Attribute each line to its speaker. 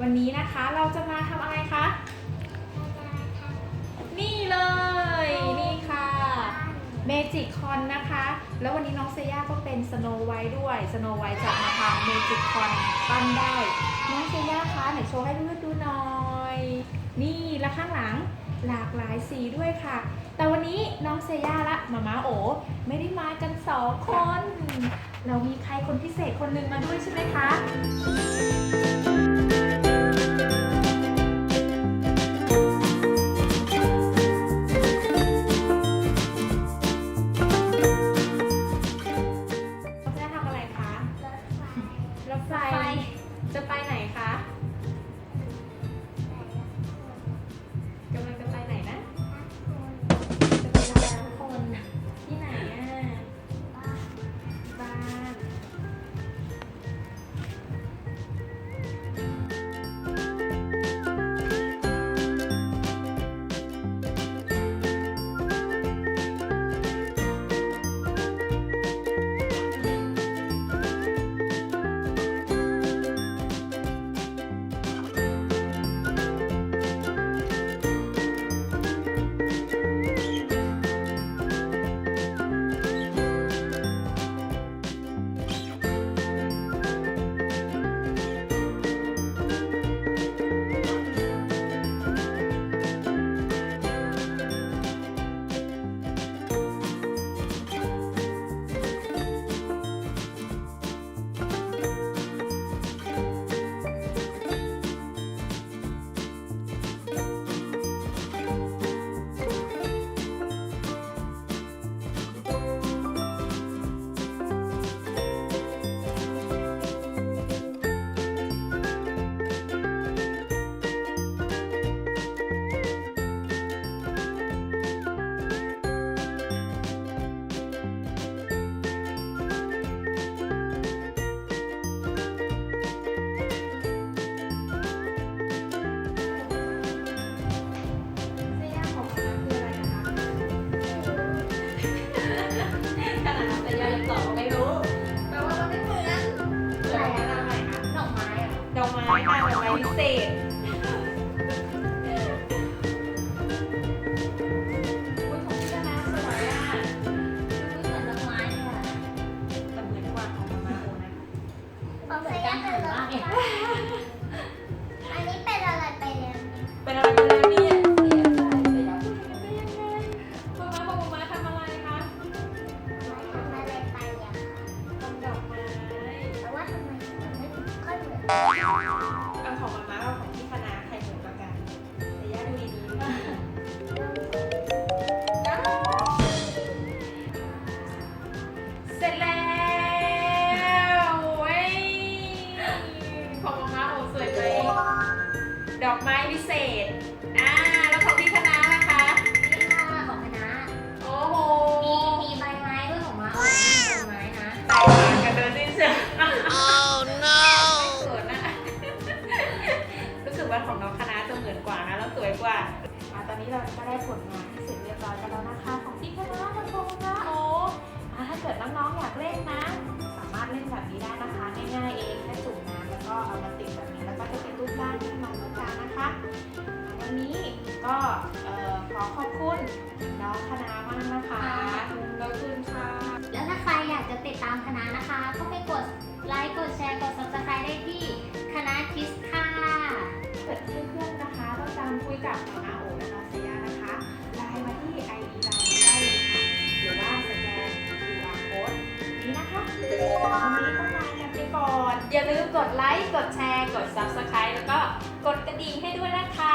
Speaker 1: วันนี้นะคะเราจะมาทำอะไรคะ นี่เลย นี่ค่ะเมจิกคอนนะคะ แล้ววันนี้น้องเซย่าก็เป็นสโนไวท์ด้วยสโนไวท์จะมาทำเมจิกคอนปั้นได้ น้องเซย่าคะไหนโชว์ให้เพื่อนๆดูหน่อย นี่และข้างหลังหลากหลายสีด้วยค่ะ แต่วันนี้น้องเซย่าและมาม่าโอ ไม่ได้มากันสองคน เรามีใครคนพิเศษคนหนึ่งมาด้วยใช่ไหมคะ อันนี้เป็
Speaker 2: นอะ
Speaker 1: ไรไป
Speaker 2: แล้ว
Speaker 1: เป็นอะไรกันแล้วเนี่ยหมูมาบอกมาม่าทำอะไรคะ
Speaker 2: ทำอะไรไปอะ
Speaker 1: ทำดอกไม้
Speaker 2: แต่ว่าทำไมมันไม่ค่อยเหมือน
Speaker 1: เอาของมา ดอกไม้พิเศษ อ่า แล้วของพี่คณะนะคะ
Speaker 2: นี่ค่ะของคณะ
Speaker 1: โอ้โห
Speaker 2: มีมีใบไม้ด้วยของมาเอามีใบไม้นะ
Speaker 1: แตกต่างกันเดินสิ้นเชิง
Speaker 3: Oh no!
Speaker 1: ไม่เขินนะรู้สึกว่าของน้องคณะจะเหมือนกว่านะ แล้วสวยกว่าอะตอนนี้เราก็ได้ผลงานที่เสร็จเรียบร้อยกันแล้วนะคะ ของพี่คณะกับของนะโอ้อะถ้าเกิดน้องๆอยากเล่นนะ สามารถเล่นแบบนี้ได้นะคะง่ายๆเองา
Speaker 2: กจะติดตามคณะนะคะ ก็ไปกดไลค์กดแชร์กด subscribe ได้ที่คณะคิสค่ะ
Speaker 1: เกิดเพื่อนๆนะคะต้องการคุยกับมาม่าโอและน้องเซียานะคะไลน์มาที่ ID ไลน์นี้ได้เลยค่ะหรือว่าสแกน QR code นี้นะคะวันนี้ต้องลากันไปก่อน อย่าลืมกดไลค์กดแชร์กด Subscribe แล้วก็กดกระดิ่งให้ด้วยนะคะ